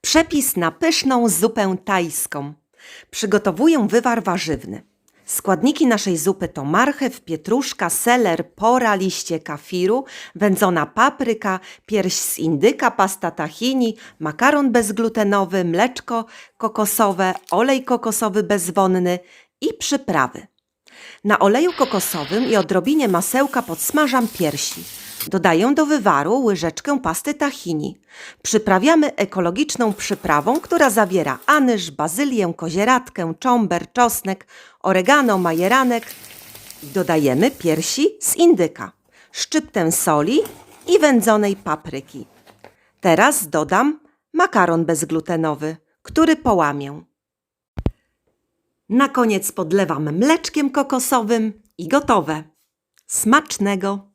Przepis na pyszną zupę tajską. Przygotowuję wywar warzywny. Składniki naszej zupy to marchew, pietruszka, seler, pora, liście kafiru, wędzona papryka, pierś z indyka, pasta tahini, makaron bezglutenowy, mleczko kokosowe, olej kokosowy bezwonny i przyprawy. Na oleju kokosowym i odrobinie masełka podsmażam piersi. Dodaję do wywaru łyżeczkę pasty tahini. Przyprawiamy ekologiczną przyprawą, która zawiera anyż, bazylię, kozieradkę, czomber, czosnek, oregano, majeranek. Dodajemy piersi z indyka, szczyptę soli i wędzonej papryki. Teraz dodam makaron bezglutenowy, który połamię. Na koniec podlewam mleczkiem kokosowym i gotowe. Smacznego!